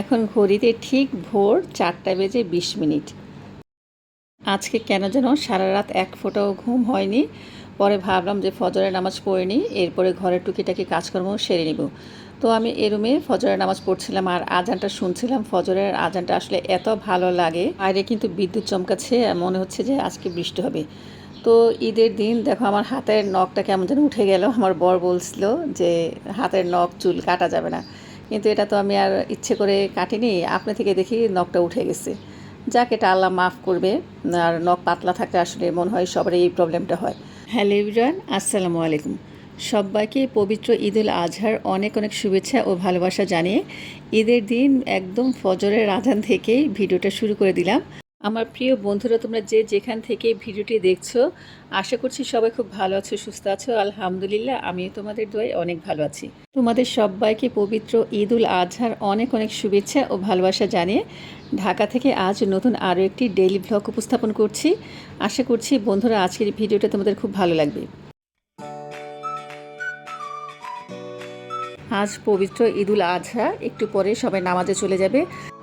এখন ঘড়িতে ঠিক ভোর চারটা বেজে বিশ মিনিট। আজকে কেন যেন সারা রাত এক ফোঁটাও ঘুম হয়নি। পরে ভাবলাম যে ফজরের নামাজ পড়ে নিই, এরপরে ঘরের টুকিটাকি কাজকর্ম সেরে নিব। তো আমি এ রুমে ফজরের নামাজ পড়ছিলাম আর আজানটা শুনছিলাম। ফজরের আজানটা আসলে এত ভালো লাগে, বাইরে কিন্তু বিদ্যুৎ চমকাচ্ছে মনে হচ্ছে যে আজকে বৃষ্টি হবে। তো ঈদের দিন দেখো আমার হাতের নখটা কেমন যেন উঠে গেল। আমার বর বলছিল যে হাতের নখ, চুল কাটা যাবে না। কিন্তু এটা তো আমি আর ইচ্ছে করে কাটিনি। আপনি থেকে দেখি নখটা উঠে গেছে। যাক, এটা আল্লাহ মাফ করবে। আর নখ পাতলা থাকলে আসলে মনে হয় সবারই এই প্রবলেমটা হয়। হ্যালো ইবরান আসসালামু আলাইকুম। সবাইকে পবিত্র ঈদুল আজহার অনেক অনেক শুভেচ্ছা ও ভালোবাসা জানিয়ে ঈদের দিন একদম ফজরের আধান থেকেই ভিডিওটা শুরু করে দিলাম। আমার প্রিয় বন্ধুরা, তোমরা যে যেখান থেকে ভিডিওটি দেখছ, আশা করছি সবাই খুব ভালো আছো, সুস্থ আছো। আলহামদুলিল্লাহ, আমিও তোমাদের দোয়ায় অনেক ভালো আছি। তোমাদের সবাইকে পবিত্র ঈদ উল আজহার অনেক অনেক শুভেচ্ছা ও ভালোবাসা জানিয়ে ঢাকা থেকে আজ নতুন আরও একটি ডেইলি ব্লগ উপস্থাপন করছি। আশা করছি বন্ধুরা, আজকের ভিডিওটা তোমাদের খুব ভালো লাগবে। আজ পবিত্র ঈদুল আজহা, একটু পরে সবাই নামাজে চলে যাবে।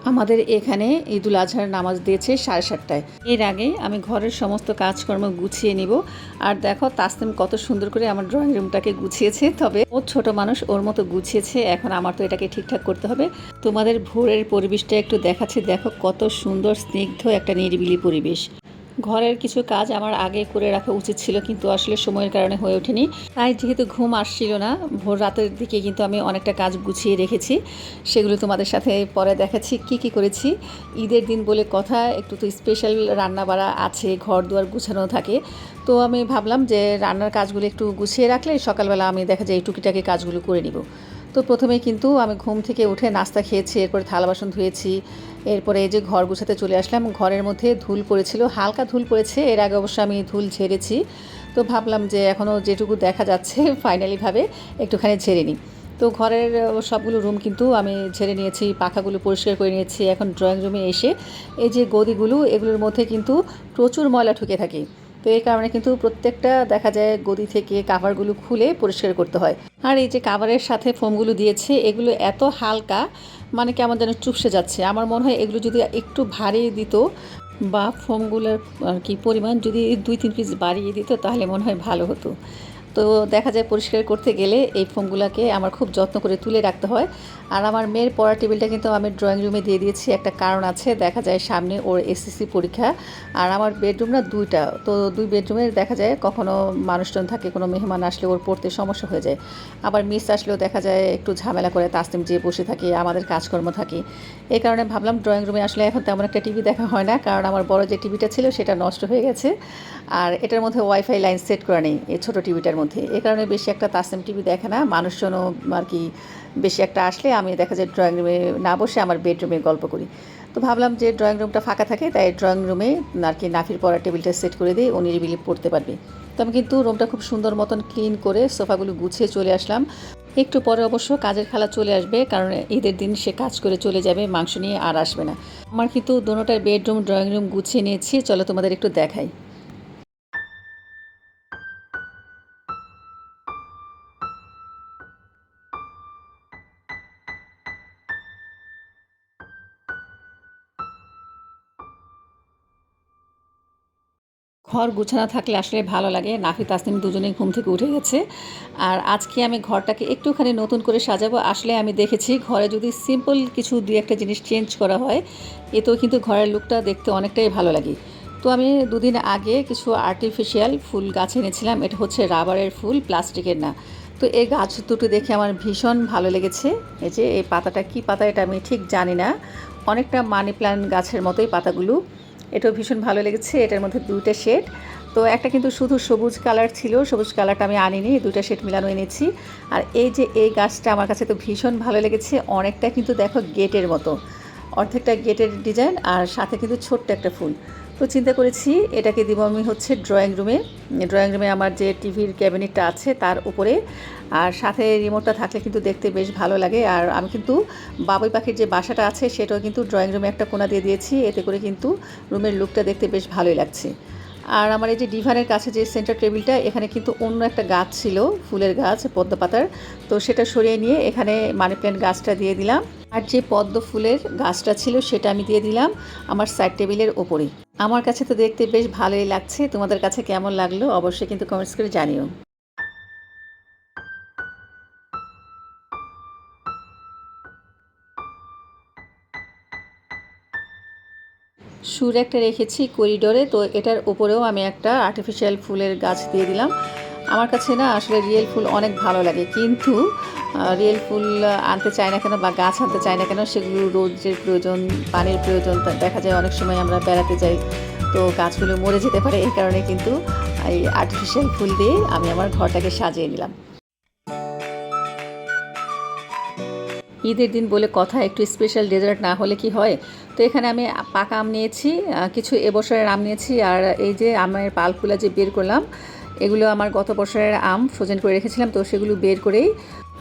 আমাদের এখানে ঈদুল আজহার নামাজ দিয়েছে সাড়ে সাতটায়। এর আগে আমি ঘরের সমস্ত কাজকর্ম গুছিয়ে নিব। আর দেখো, তাসনিম কত সুন্দর করে আমার ড্রয়িং রুমটাকে গুছিয়েছে। তবে ও ছোট মানুষ, ওর মতো গুছিয়েছে। এখন আমার তো এটাকে ঠিকঠাক করতে হবে। তোমাদের ভোরের পরিবেশটা একটু দেখাচ্ছি। দেখো কত সুন্দর, স্নিগ্ধ একটা নিরিবিলি পরিবেশ। ঘরের কিছু কাজ আমার আগে করে রাখা উচিত ছিল, কিন্তু আসলে সময়ের কারণে হয়ে ওঠেনি। তাই যেহেতু ঘুম আসছিল না, ভোর রাতের দিকে কিন্তু আমি অনেকটা কাজ গুছিয়ে রেখেছি। সেগুলো তোমাদের সাথে পরে দেখাচ্ছি, কি কি করেছি। ঈদের দিন বলে কথা, একটু তো স্পেশাল রান্না বাড়া আছে ঘর দুয়ার গুছানো থাকে। তো আমি ভাবলাম যে রান্নার কাজগুলো একটু গুছিয়ে রাখলে সকালবেলা আমি দেখা যায় এই টুকিটাকি কাজগুলো করে নিব। তো প্রথমে কিন্তু আমি ঘুম থেকে উঠে নাস্তা খেয়েছি, এরপরে থালা বাসন ধুয়েছি এরপরে এই যে ঘর গুছাতে চলে আসলাম, ঘরের মধ্যে ধুল পড়েছিল, হালকা ধুল পড়েছে, এর আগে অবশ্য আমি ধুল ঝেড়েছি। তো ভাবলাম যে এখনও যেটুকু দেখা যাচ্ছে ফাইনালিভাবে একটুখানি ঝেড়ে নিই। তো ঘরের সবগুলো রুম কিন্তু আমি ঝেড়ে নিয়েছি, পাখাগুলো পরিষ্কার করে নিয়েছি, এখন ড্রয়িং রুমে এসে এই যে গদিগুলো, এগুলোর মধ্যে কিন্তু প্রচুর ময়লা ঢুকে থাকে। তো এই কারণে কিন্তু প্রত্যেকটা দেখা যায় গদি থেকে কাভারগুলো খুলে পরিষ্কার করতে হয়। আর এই যে কাভারের সাথে ফোমগুলো দিয়েছে, এগুলো এত হালকা মানে কেমন যেন চুপসে যাচ্ছে। আমার মনে হয় এগুলো যদি একটু ভারিয়ে দিত বা ফোমগুলোর আর কি পরিমাণ যদি দুই, তিন পিস বাড়িয়ে দিত, তাহলে মনে হয় ভালো হতো। তো দেখা যায় পরিষ্কার করতে গেলে এই ফোমগুলোকে আমার খুব যত্ন করে তুলে রাখতে হয়। আর আমার মেয়ের পড়ার টেবিলটা কিন্তু আমি ড্রয়িং রুমে দিয়ে দিয়েছি, একটা কারণ আছে, দেখা যায় সামনে ওর এসএসসি পরীক্ষা। আর আমার বেডরুম না দুইটা, তো দুই বেডরুমের দেখা যায় কখনো মানুষজন থাকে, কোনো মেহমান আসলে ওর পড়তে সমস্যা হয়ে যায়। আবার মিস আসলেও দেখা যায় একটু ঝামেলা করে, তাসনিম যেয়ে বসে থাকে, আমাদের কাজকর্ম থাকে। এই কারণে ভাবলাম ড্রয়িং রুমে আসলে এখন তেমন একটা টিভি দেখা হয় না, কারণ আমার বড় যে টিভিটা ছিল সেটা নষ্ট হয়ে গেছে। আর এটার মধ্যে ওয়াইফাই লাইন সেট করা নেই, এই ছোটো টিভিটার মধ্যে। এ কারণে বেশি একটা তাসনিম টিভি দেখে না। মানুষজনও আর কি বেশি একটা আসলে আমি দেখা যায় ড্রয়িং রুমে না বসে আমার বেডরুমে গল্প করি। তো ভাবলাম যে ড্রয়িং রুমটা ফাঁকা থাকে, তাই ড্রয়িং রুমে আর কি নাফির পড়ার টেবিলটা সেট করে দিই ও নিরিবিলি পড়তে পারবে। তো আমি কিন্তু রুমটা খুব সুন্দর মতন ক্লিন করে সোফাগুলো গুছিয়ে চলে আসলাম। একটু পরে অবশ্য কাজের খালা চলে আসবে, কারণ ঈদের দিন সে কাজ করে চলে যাবে, মাংস নিয়ে আর আসবে না। আমার কিন্তু দোনোটার বেডরুম ড্রয়িং রুম গুছিয়ে নিয়েছি। চলো তোমাদের একটু দেখাই। ঘর গুছানো থাকলে আসলে ভালো লাগে। নাফি তাসনিম দুজনেই ঘুম থেকে উঠে গেছে। আর আজকে আমি ঘরটাকে একটুখানি নতুন করে সাজাবো। আসলে আমি দেখেছি ঘরে যদি সিম্পল কিছু দুই একটা জিনিস চেঞ্জ করা হয় এতেও কিন্তু ঘরের লুকটা দেখতে অনেকটাই ভালো লাগে। তো আমি দুদিন আগে কিছু আর্টিফিশিয়াল ফুল গাছ এনেছিলাম। এটা হচ্ছে রাবারের ফুল, প্লাস্টিকের না। তো এই গাছ দুটো দেখে আমার ভীষণ ভালো লেগেছে। এই যে, এই পাতাটা কি পাতা এটা আমি ঠিক জানি না। অনেকটা মানি প্ল্যান্ট গাছের মতোই পাতাগুলো। এটাও ভীষণ ভালো লেগেছে, এটার মধ্যে দুইটা শেড তো একটা কিন্তু শুধু সবুজ কালার ছিল, সবুজ কালারটা আমি আনিনি দুইটা শেড মিলানো এনেছি। আর এই যে এই গাছটা আমার কাছে তো ভীষণ ভালো লেগেছে, অনেকটা কিন্তু দেখো গেটের মতো। অর্ধেকটা গেটের ডিজাইন আর সাথে কিন্তু ছোট্ট একটা ফুল। তো চিন্তা করেছি, এটাকে দিব আমি হচ্ছে ড্রয়িং রুমে ড্রয়িং রুমে আমার যে টিভির ক্যাবিনেটটা আছে, তার উপরে। আর সাথে রিমোটটা থাকলে কিন্তু দেখতে বেশ ভালো লাগে। আর আমি কিন্তু বাবুই পাখির যে বাসাটা আছে, সেটাও কিন্তু ড্রয়িং রুমে একটা কোনা দিয়ে দিয়েছি। এতে করে কিন্তু রুমের লুকটা দেখতে বেশ ভালোই লাগছে। আর আমার এই যে ডিভানের কাছে যে সেন্টার টেবিলটা এখানে কিন্তু অন্য একটা গাছ ছিল, ফুলের গাছ, পদ্ম পাতার। তো সেটা সরিয়ে নিয়ে এখানে মানি প্ল্যান্ট গাছটা দিয়ে দিলাম। আর যে পদ্ম ফুলের গাছটা ছিল সেটা আমি দিয়ে দিলাম আমার সাইড টেবিলের ওপরে। আমার কাছে তো দেখতে বেশ ভালোই লাগছে। তোমাদের কাছে কেমন লাগল অবশ্যই কিন্তু কমেন্টস করে জানিও। সুর একটা রেখেছি করিডোরে, তো এটার উপরেও আমি একটা আর্টিফিশিয়াল ফুলের গাছ দিয়ে দিলাম। আমার কাছে না আসলে রিয়েল ফুল অনেক ভালো লাগে, কিন্তু রিয়েল ফুল আনতে চায় না কেন বা গাছ আনতে চায় না কেন সেগুলো রোদের প্রয়োজন, পানির প্রয়োজন দেখা যায় অনেক সময় আমরা বেড়াতে যাই, তো গাছগুলো মরে যেতে পারে, এই কারণে কিন্তু এই আর্টিফিশিয়াল ফুল দিয়ে আমি আমার ঘরটাকে সাজিয়ে নিলাম। ঈদের দিন বলে কথা, একটু স্পেশাল ডেজার্ট না হলে কি হয়? তো এখানে আমি পাকা আম নিয়েছি কিছু এবছরের আম নিয়েছি, আর এই যে আমের পালকুলা যে বের করলাম, এগুলো আমার গত বছরের আম ফ্রোজেন করে রেখেছিলাম, তো সেগুলো বের করেই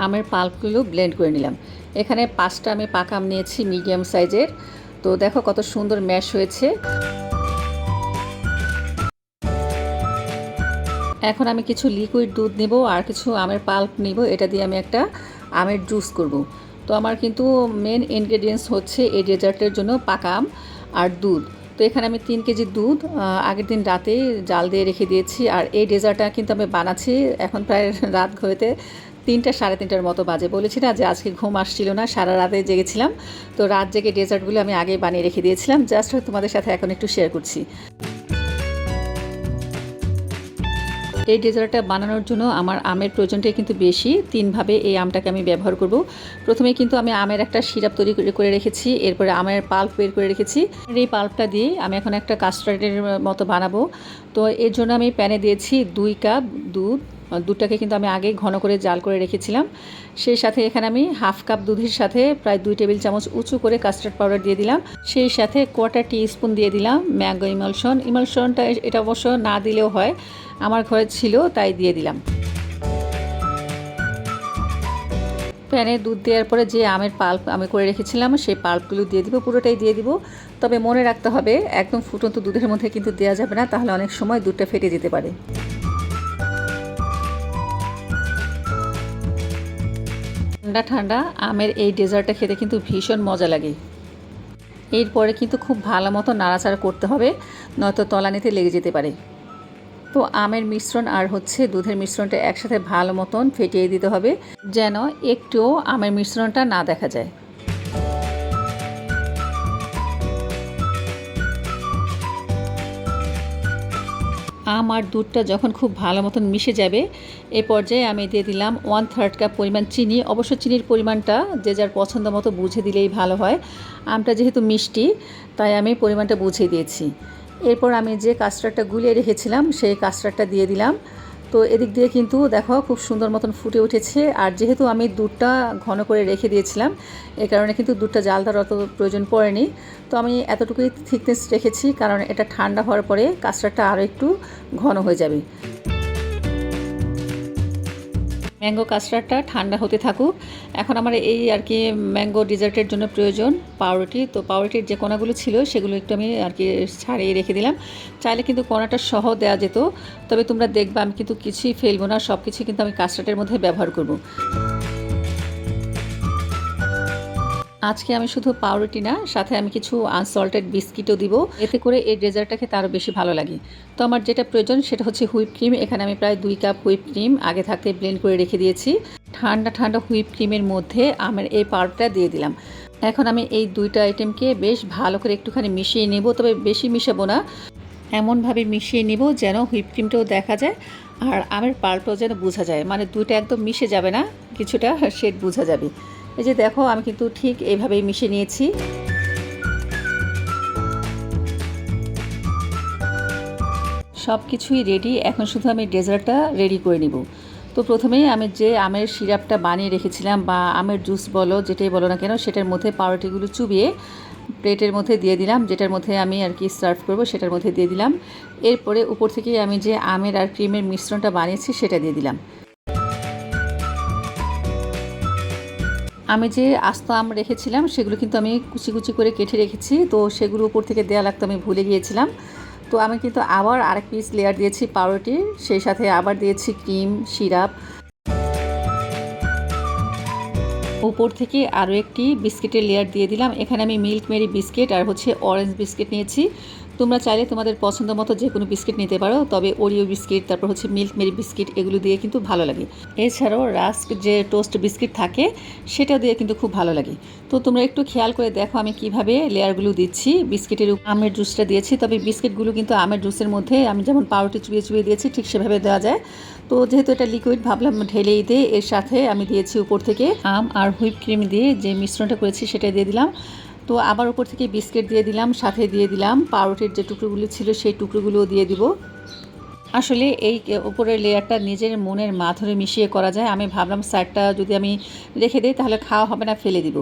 আমের পাল্পগুলো ব্লেন্ড করে নিলাম। এখানে পাঁচটা আমি পাকা আম নিয়েছি মিডিয়াম সাইজের তো দেখো কত সুন্দর ম্যাশ হয়েছে। এখন আমি কিছু লিকুইড দুধ নেব, আর কিছু আমের পাল্প নিব, এটা দিয়ে আমি একটা আমের জুস করব। তো আমার কিন্তু মেন ইনগ্রেডিয়েন্টস হচ্ছে এই ডেজার্টের জন্য পাকা আম আর দুধ। তো এখানে আমি তিন কেজি দুধ আগের দিন রাতে জাল দিয়ে রেখে দিয়েছি আর এই ডেজার্টটা কিন্তু আমি বানাচ্ছি এখন প্রায় রাত ঘরেতে তিনটা সাড়ে তিনটার মতো বাজে। বলেছি না যে আজকে ঘুম আসছিল না, সারা রাতে জেগেছিলাম। তো রাত জেগে ডেজার্টগুলো আমি আগে বানিয়ে রেখে দিয়েছিলাম। জাস্ট তোমাদের সাথে এখন একটু শেয়ার করছি। এই ডেজার্টটা বানানোর জন্য আমার আমের প্রয়োজনটাই কিন্তু বেশি। তিনভাবে এই আমটাকে আমি ব্যবহার করব। প্রথমে কিন্তু আমি আমের একটা সিরাপ তৈরি করে- রেখেছি, এরপরে আমের পাল্প বের করে রেখেছি। এই পাল্পটা দিয়ে আমি এখন একটা কাস্টার্ডের মতো বানাবো। তো এর জন্য আমি প্যানে দিয়েছি দুই কাপ দুধ দুধটাকে কিন্তু আমি আগে ঘন করে জাল করে রেখেছিলাম। সেই সাথে এখানে আমি হাফ কাপ দুধের সাথে প্রায় দুই টেবিল চামচ উঁচু করে কাস্টার্ড পাউডার দিয়ে দিলাম। সেই সাথে কোয়ার্টার টি স্পুন দিয়ে দিলাম ম্যাঙ্গো ইমালশন ইমালশনটা এটা অবশ্য না দিলেও হয়, আমার ঘরে ছিল তাই দিয়ে দিলাম। প্যানে দুধ দেওয়ার পরে যে আমের পাল্প আমি করে রেখেছিলাম, সেই পাল্পগুলো দিয়ে দিব, পুরোটাই দিয়ে দিব। তবে মনে রাখতে হবে, একদম ফুটন্ত দুধের মধ্যে কিন্তু দেওয়া যাবে না, তাহলে অনেক সময় দুধটা ফেটে যেতে পারে। ঠান্ডা ঠান্ডা আমের এই ডেজার্টটা খেতে কিন্তু ভীষণ মজা লাগে। এরপরে কিন্তু খুব ভালো মতো নাড়াচাড়া করতে হবে, নয়তো তলানিতে লেগে যেতে পারে। তো আমের মিশ্রণ আর হচ্ছে দুধের মিশ্রণটা একসাথে ভালো মতন ফেটিয়ে দিতে হবে, যেন একটুও আমের মিশ্রণটা না দেখা যায়। আম আর দুধটা যখন খুব ভালো মতন মিশে যাবে, এ পর্যায়ে আমি দিয়ে দিলাম ওয়ান থার্ড কাপ পরিমাণ চিনি। অবশ্য চিনির পরিমাণটা যে যার পছন্দ মতো বুঝে দিলেই ভালো হয়। আমটা যেহেতু মিষ্টি, তাই আমি পরিমাণটা বুঝে দিয়েছি। এরপর আমি যে কাস্টার্ডটা গুলিয়ে রেখেছিলাম, সেই কাস্টার্ডটা দিয়ে দিলাম। তো এদিক দিয়ে কিন্তু দেখো খুব সুন্দর মতন ফুটে উঠেছে। আর যেহেতু আমি দুধটা ঘন করে রেখে দিয়েছিলাম, এ কারণে কিন্তু দুধটা জাল দেওয়ার অত প্রয়োজন পড়েনি। তো আমি এতটুকুই থিকনেস রেখেছি, কারণ এটা ঠান্ডা হওয়ার পরে কাস্টারটা আরও একটু ঘন হয়ে যাবে। ম্যাঙ্গো কাস্টার্ডটা ঠান্ডা হতে থাকুক। এখন আমার এই আর কি ম্যাঙ্গো ডিজার্টের জন্য প্রয়োজন পাউরুটি। তো পাউরুটির যে কোনাগুলো ছিল, সেগুলো একটু আমি আর কি ছাড়িয়ে রেখে দিলাম। চাইলে কিন্তু কোনাটা সহ দেওয়া যেত। তবে তোমরা দেখবে, আমি কিন্তু কিছুই ফেলব না। সব কিছু কিন্তু আমি কাস্টার্ডের মধ্যে ব্যবহার করব। আজকে আমি শুধু পাউরুটি না, সাথে আমি কিছু আনসল্টেড বিস্কিটও দিব। এতে করে এই ডেজার্টটা খেতে আরও বেশি ভালো লাগে। তো আমার যেটা প্রয়োজন সেটা হচ্ছে হুইপ ক্রিম। এখানে আমি প্রায় দুই কাপ হুইপ ক্রিম আগে থাকতে ব্লেন্ড করে রেখে দিয়েছি। ঠান্ডা ঠান্ডা হুইপ ক্রিমের মধ্যে আমের এই পাউডারটা দিয়ে দিলাম। এখন আমি এই দুইটা আইটেমকে বেশ ভালো করে একটুখানি মিশিয়ে নেব, তবে বেশি মিশাবো না। এমনভাবে মিশিয়ে নেব যেন হুইপ ক্রিমটাও দেখা যায় আর আমের পাল্পটাও যেন বোঝা যায়। মানে দুইটা একদম মিশে যাবে না, কিছুটা শেড বোঝা যাবে। এই যে দেখো, আমি কিন্তু ঠিক এইভাবেই মিশিয়ে নিয়েছি। সব কিছুই রেডি এখন শুধু আমি ডেজার্টটা রেডি করে নিব। তো প্রথমেই আমি যে আমের সিরাপটা বানিয়ে রেখেছিলাম বা আমের জুস বলো, যেটাই বলো না কেন, সেটার মধ্যে পাউরুটিগুলো চুবিয়ে প্লেটের মধ্যে দিয়ে দিলাম, যেটার মধ্যে আমি আর কি সার্ভ করব, সেটার মধ্যে দিয়ে দিলাম। এরপরে উপর থেকে আমি যে আমের আর ক্রিমের মিশ্রণটা বানিয়েছি, সেটা দিয়ে দিলাম। আমি যে আস্ত আম রেখেছিলাম, সেগুলো কিন্তু আমি কুচি কুচি করে কেটে রেখেছি। তো সেগুলো উপর থেকে দেওয়া লাগতো, আমি ভুলে গিয়েছিলাম। তো আমি কিন্তু আবার আরেক পিস লেয়ার দিয়েছি পাউরুটি। সেই সাথে আবার দিয়েছি ক্রিম, সিরাপ। উপর থেকে আরও একটি বিস্কিটের লেয়ার দিয়ে দিলাম। এখানে আমি মিল্ক মেরি বিস্কিট আর হচ্ছে অরেঞ্জ বিস্কিট নিয়েছি। তোমরা চাইলে তোমাদের পছন্দ মতো যে কোনো বিস্কিট নিতে পারো, তবে ওরিও বিস্কিট, তারপর হচ্ছে মিল্ক মেরি বিস্কিট, এগুলো দিয়ে কিন্তু ভালো লাগে। এছাড়াও রাস্ক যে টোস্ট বিস্কিট থাকে, সেটা দিয়ে কিন্তু খুব ভালো লাগে। তো তোমরা একটু খেয়াল করে দেখো আমি কীভাবে লেয়ারগুলো দিচ্ছি। বিস্কিটের আমের জুসটা দিয়েছি, তবে বিস্কিটগুলো কিন্তু আমের জুসের মধ্যে আমি যেমন পাউরুটি চুবিয়ে চুবিয়ে দিয়েছি, ঠিক সেভাবে দেওয়া যায়। তো যেহেতু এটা লিকুইড ভাবলাম ঢেলেই দিয়ে এর সাথে আমি দিয়েছি উপর থেকে আম আর হুইপ ক্রিম দিয়ে যে মিশ্রণটা করেছি সেটা দিয়ে দিলাম। তো আবার উপর থেকে বিস্কিট দিয়ে দিলাম, সাথে দিয়ে দিলাম। পাউরুটির যে টুকরোগুলো ছিল সেই টুকরোগুলোও দিয়ে দিব। আসলে এই উপরের লেয়ারটা নিজের মনের মাধুরে মিশিয়ে করা যায়। আমি ভাবলাম সাইডটা যদি আমি রেখে দিই, তাহলে খাওয়া হবে না, ফেলে দিব।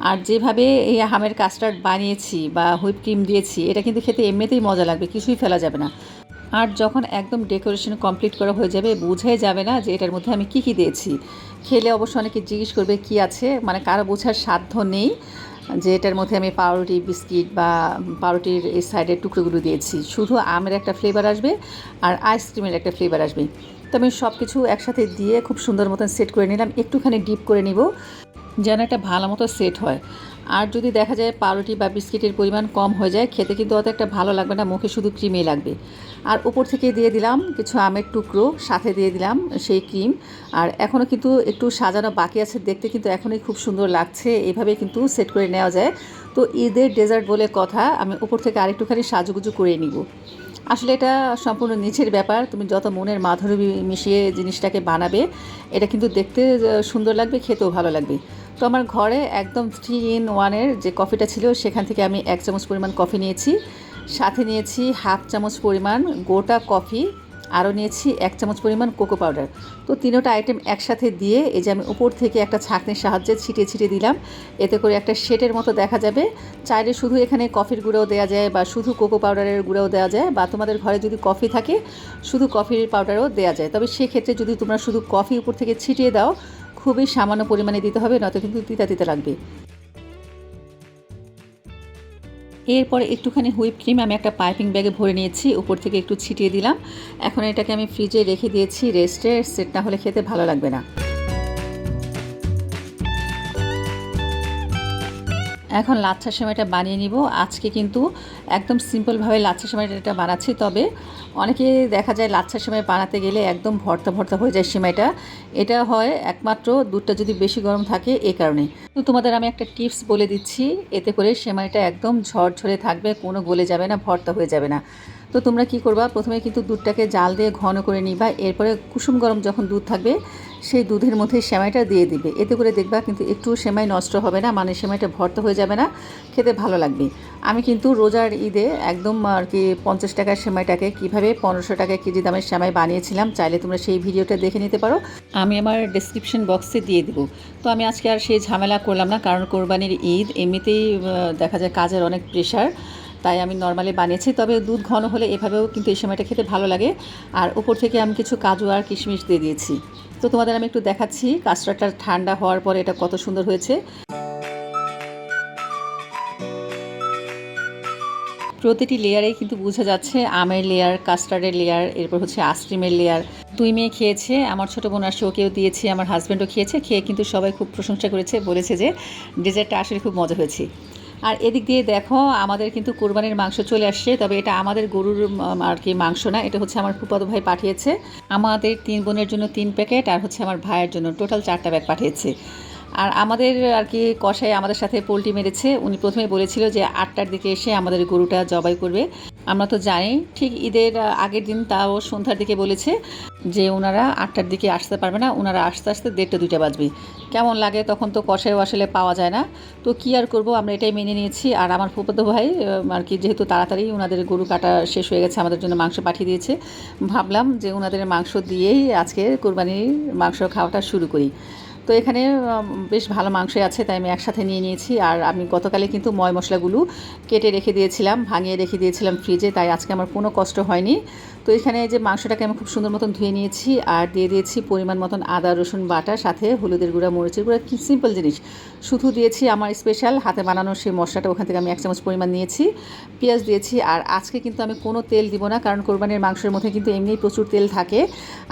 আর যেভাবে এই হামের কাস্টার্ড বানিয়েছি বা হুইপ ক্রিম দিয়েছি, এটা কিন্তু খেতে এমনিতেই মজা লাগবে, কিছুই ফেলা যাবে না। আর যখন একদম ডেকোরেশন কমপ্লিট করা হয়ে যাবে, বোঝাই যাবে না যে এটার মধ্যে আমি কি কি দিয়েছি। খেলে অবশ্য অনেকে জিজ্ঞেস করবে, কি আছে? মানে কারও বোঝার সাধ্য নেই। যে এটার মধ্যে আমি পাউরুটি, বিস্কিট বা পাউরুটির এই সাইডের টুকরোগুলো দিয়েছি। শুধু আমের একটা ফ্লেভার আসবে আর আইসক্রিমের একটা ফ্লেভার আসবে। তো আমি সব কিছু একসাথে দিয়ে খুব সুন্দর মতন সেট করে নিলাম। একটুখানি ডিপ করে নিব, যেন একটা ভালো মতো সেট হয়। আর যদি দেখা যায় পাউরুটি বা বিস্কিটের পরিমাণ কম হয়ে যায়, খেতে কিন্তু অত একটা ভালো লাগবে না, মুখে শুধু ক্রিমই লাগবে। আর উপর থেকে দিয়ে দিলাম কিছু আমের টুকরো, সাথে দিয়ে দিলাম সেই ক্রিম। আর এখনও কিন্তু একটু সাজানো বাকি আছে, দেখতে কিন্তু এখনই খুব সুন্দর লাগছে, এভাবে কিন্তু সেট করে নেওয়া যায়। তো ঈদের ডেজার্ট বলে কথা, আমি উপর থেকে আরেকটুখানি সাজুগুজু করে নিব। আসলে এটা সম্পূর্ণ নিচের ব্যাপার, তুমি যত মনের মাধুরী মিশিয়ে জিনিসটাকে বানাবে, এটা কিন্তু দেখতে সুন্দর লাগবে, খেতেও ভালো লাগবে। তো আমার ঘরে একদম থ্রি ইন ওয়ানের যে কফিটা ছিল, সেখান থেকে আমি এক চামচ পরিমাণ কফি নিয়েছি। সাথে নিয়েছি হাফ চামচ পরিমাণ গোটা কফি, আরও নিয়েছি এক চামচ পরিমাণ কোকো পাউডার তো তিনোটা আইটেম একসাথে দিয়ে এই যে আমি উপর থেকে একটা ছাঁকনির সাহায্যে ছিটিয়ে ছিটিয়ে দিলাম। এতে করে একটা শেটের মতো দেখা যাবে। চাইলে শুধু এখানে কফির গুঁড়োও দেওয়া যায় বা শুধু কোকো পাউডারের গুঁড়োও দেওয়া যায় বা তোমাদের ঘরে যদি কফি থাকে, শুধু কফির পাউডারও দেওয়া যায়। তবে সেক্ষেত্রে যদি তোমরা শুধু কফি উপর থেকে ছিটিয়ে দাও খুবই সামান্য পরিমাণে দিতে হবে, নয়তো কিন্তু তিতা তিতা লাগবে। এরপরে একটুখানি হুইপ ক্রিম আমি একটা পাইপিং ব্যাগে ভরে নিয়েছি, উপর থেকে একটু ছিটিয়ে দিলাম। এখন এটাকে আমি ফ্রিজে রেখে দিয়েছি রেস্টের সেট না হলে খেতে ভালো লাগবে না। এখন লাচ্ছা সেমাইটা বানিয়ে নিব। আজকে কিন্তু একদম সিম্পলভাবে লাচ্ছা সেমাইটা বানাচ্ছি। তবে অনেকে দেখা যায় লাচ্ছা সেমাই বানাতে গেলে একদম ভর্তা ভর্তা হয়ে যায় সেমাইটা। এটা হয় একমাত্র দুধটা যদি বেশি গরম থাকে এই কারণে। তো তোমাদের আমি একটা টিপস বলে দিচ্ছি, এতে করে সেমাইটা একদম ঝরঝরে থাকবে, কোনো গলে যাবে না, ভর্তা হয়ে যাবে না। তো তোমরা কি করবা? প্রথমে কিন্তু দুধটাকে জাল দিয়ে ঘন করে নিবা। এরপরে কুসুম গরম যখন দুধ থাকবে সেই দুধের মধ্যে সেমাইটা দিয়ে দিবে। এতে করে দেখবা কিন্তু একটু সেমাই নষ্ট হবে না মানে সেমাইটা ভর্তা হয়ে যাবে না, খেতে ভালো লাগবে। আমি কিন্তু রোজার ঈদে একদম আর কি পঞ্চাশ টাকার সেমাইটাকে কীভাবে পনেরোশো টাকা কেজি দামের সেমাই বানিয়েছিলাম, চাইলে তোমরা সেই ভিডিওটা দেখে নিতে পারো। আমি আমার ডিসক্রিপশন বক্সে দিয়ে দেবো। তো আমি আজকে আর সেই ঝামেলা করলাম না, কারণ কোরবানির ঈদ এমনিতেই দেখা যায় কাজের অনেক প্রেশার তাই আমি নর্মালি বানিয়েছি। তবে দুধ ঘন হলে এভাবেও কিন্তু এই সময়টা খেতে ভালো লাগে। আর উপর থেকে আমি কিছু কাজু আর কিশমিশ দিয়ে দিয়েছি। তো তোমাদের আমি একটু দেখাচ্ছি কাস্টার্ডটা ঠান্ডা হওয়ার পরে এটা কত সুন্দর হয়েছে। প্রতিটি লেয়ারেই কিন্তু বোঝা যাচ্ছে আমের লেয়ার কাস্টার্ডের লেয়ার, এরপর হচ্ছে আইসক্রিমের লেয়ার। দুই মেয়ে খেয়েছে, আমার ছোটো বোন আসছে, ওকেও দিয়েছি, আমার হাজব্যান্ডও খেয়েছে, খেয়ে কিন্তু সবাই খুব প্রশংসা করেছে, বলেছে যে ডেজার্টটা আসলে খুব মজা হয়েছে। আর এদিক দিয়ে দেখো, আমাদের কিন্তু কোরবানির মাংস চলে আসছে, তবে এটা আমাদের গরুর আর কি মাংস না, এটা হচ্ছে আমার ফুপাত ভাই পাঠিয়েছে। আমাদের তিন বোনের জন্য তিন প্যাকেট, আর হচ্ছে আমার ভাইয়ের জন্য টোটাল চারটা ব্যাগ পাঠিয়েছে। আর আমাদের আর কি কষাই আমাদের সাথে পোলট্রি মেরেছে, উনি প্রথমে বলেছিল যে আটটার দিকে এসে আমাদের গরুটা জবাই করবে। আমরা তো জানি, ঠিক ঈদের আগের দিন তাও সন্ধ্যার দিকে বলেছে যে ওনারা আটটার দিকে আসতে পারবে না ওনারা আসতে আসতে দেড়টা, দুইটা বাজবে। কেমন লাগে? তখন তো কষাইও আসলে পাওয়া যায় না। তো কী আর করব? আমরা এটাই মেনে নিয়েছি। আর আমার ফুপতো ভাই আর কি, যেহেতু তাড়াতাড়ি ওনাদের গরু কাটা শেষ হয়ে গেছে, আমাদের জন্য মাংস পাঠিয়ে দিয়েছে। ভাবলাম যে ওনাদের মাংস দিয়েই আজকে কোরবানির মাংস খাওয়াটা শুরু করি। তো এখানে বেশ ভালো মাংসই আছে, তাই আমি একসাথে নিয়ে নিয়েছি। আর আমি গতকালে কিন্তু ময় মশলাগুলো কেটে রেখে দিয়েছিলাম, ভাঙিয়ে রেখে দিয়েছিলাম ফ্রিজে, তাই আজকে আমার কোনো কষ্ট হয়নি। তো এখানে যে মাংসটাকে আমি খুব সুন্দর মতন ধুয়ে নিয়েছি, আর দিয়ে দিয়েছি পরিমাণ মতন আদা, রসুন বাটা, সাথে হলুদের গুঁড়া, মরিচের গুঁড়া, কি সিম্পল জিনিস। শুধু দিয়েছি আমার স্পেশাল হাতে বানানো সেই মশলাটা, ওখান থেকে আমি এক চামচ পরিমাণ নিয়েছি। পেঁয়াজ দিয়েছি, আর আজকে কিন্তু আমি কোনো তেল দিব না, কারণ কোরবানির মাংসের মধ্যে কিন্তু এমনিই প্রচুর তেল থাকে,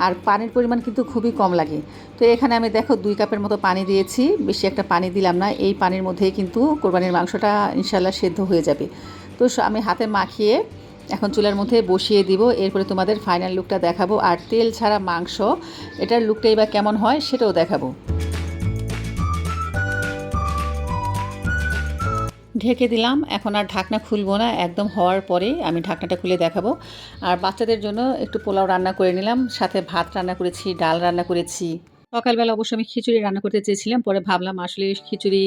আর পানির পরিমাণ কিন্তু খুবই কম লাগে। তো এখানে আমি দেখো, দুই কাপের মতো পানি দিয়েছি। বেশি একটা পানি দিলাম না। এই পানির মধ্যেই কিন্তু কোরবানির মাংসটা ইনশাল্লাহ সেদ্ধ হয়ে যাবে। তো আমি হাতে মাখিয়ে এখন চুলার মধ্যে বসিয়ে দিব। এরপরে তোমাদের ফাইনাল লুকটা দেখাবো। আর তেল ছাড়া মাংস, এটার লুকটাই বা কেমন হয় সেটাও দেখাবো। ঢেকে দিলাম। এখন আর ঢাকনা খুলবো না। একদম হওয়ার পরে আমি ঢাকনাটা খুলে দেখাবো। আর বাচ্চাদের জন্য একটু পোলাও রান্না করে নিলাম। সাথে ভাত রান্না করেছি, ডাল রান্না করেছি। সকালবেলা অবশ্য আমি খিচুড়ি রান্না করতে চেয়েছিলাম, পরে ভাবলাম আসলে খিচুড়ি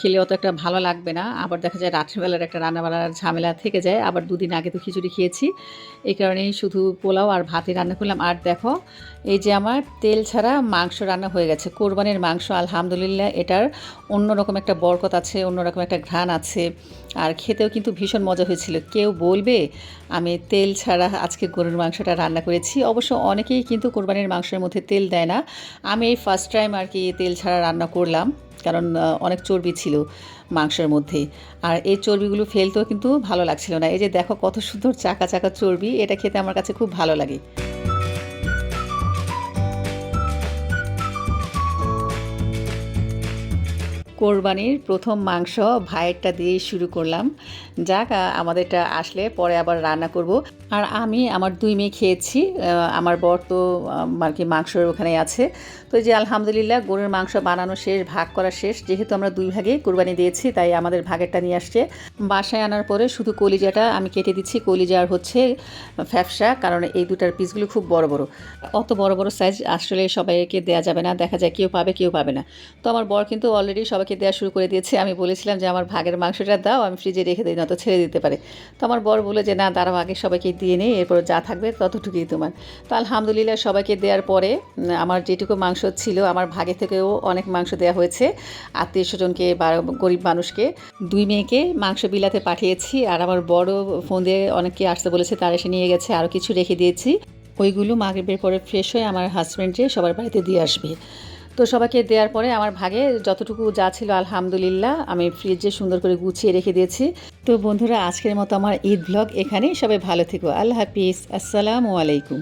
খেলে অত একটা ভালো লাগবে না। আবার দেখা যায় রাত্রেবেলার একটা রান্না বান্নার ঝামেলা থেকে যায়, আবার দুদিন আগে তো খিচুড়ি খেয়েছি। এই কারণেই শুধু পোলাও আর ভাতে রান্না করলাম। আর দেখো এই যে আমার তেল ছাড়া মাংস রান্না হয়ে গেছে। কোরবানির মাংস, আলহামদুলিল্লাহ, এটার অন্যরকম একটা বরকত আছে, অন্যরকম একটা ঘ্রাণ আছে। আর খেতেও কিন্তু ভীষণ মজা হয়েছিল। কেউ বলবে, আমি তেল ছাড়া আজকে গরুর মাংসটা রান্না করেছি। অবশ্য অনেকেই কিন্তু কোরবানির মাংসের মধ্যে তেল দেয় না। আমি এই ফার্স্ট টাইম আর কি তেল ছাড়া রান্না করলাম, কারণ অনেক চর্বি ছিল মাংসের মধ্যে। আর এই চর্বিগুলো ফেলতেও কিন্তু ভালো লাগছিল না। এই যে দেখো কত সুন্দর চাকা চাকা চর্বি, এটা খেতে আমার কাছে খুব ভালো লাগে। কোরবানির প্রথম মাংস ভাইয়েরটা দিয়েই শুরু করলাম। যাক আমাদেরটা আসলে পরে আবার রান্না করব। আর আমি, আমার দুই মেয়ে খেয়েছি আমার বর তো আর কি মাংসর ওখানে আছে। তো যে আলহামদুলিল্লাহ গরুর মাংস বানানো শেষ, ভাগ করা শেষ। যেহেতু আমরা দুই ভাগে কোরবানি দিয়েছি, তাই আমাদের ভাগেরটা নিয়ে আসছে। বাসায় আনার পরে শুধু কলিজাটা আমি কেটে দিচ্ছি। কলিজা আর হচ্ছে ফ্যাপসা কারণ এই দুটার পিসগুলো খুব বড় বড়। অত বড় বড় সাইজ আসলে সবাইকে দেওয়া যাবে না। দেখা যায় কেউ পাবে কেউ পাবে না। তো আমার বর কিন্তু অলরেডি সবাইকে দেওয়া শুরু করে দিয়েছে, আমি বলেছিলাম যে আমার ভাগের মাংসটা দাও, আমি ফ্রিজে রেখে দিই না তো ছেড়ে দিতে পারে। তো আমার বর বলে যে, না, দাঁড়াও, আগে সবাইকে দিয়ে নেই এরপর যা থাকবে ততটুকুই তোমার। তো আলহামদুলিল্লাহ সবাইকে দেওয়ার পরে আমার যেটুকু মাংস ছিল, আমার ভাগে থেকেও অনেক মাংস দেওয়া হয়েছে। আত্মীয় স্বজনকে বা গরিব মানুষকে, দুই মেয়েকে মাংস বিলাতে পাঠিয়েছি, আর আমার বড় ফোন দিয়ে অনেকে আসতে বলেছে, তারা এসে নিয়ে গেছে আরও কিছু রেখে দিয়েছি। ওইগুলো মাগরিবের পরে ফ্রেশ হয়ে আমার হাজব্যান্ডে সবার বাড়িতে দিয়ে আসবে। তো সবাইকে দেওয়ার পরে আমার ভাগে যতটুকু যা ছিল আলহামদুলিল্লাহ, আমি ফ্রিজে সুন্দর করে গুছিয়ে রেখে দিয়েছি। তো বন্ধুরা, আজকের মতো আমার ঈদ ব্লগ এখানেই। সবাই ভালো থেকো। আল্লাহ হাফিজ। আসসালামু আলাইকুম।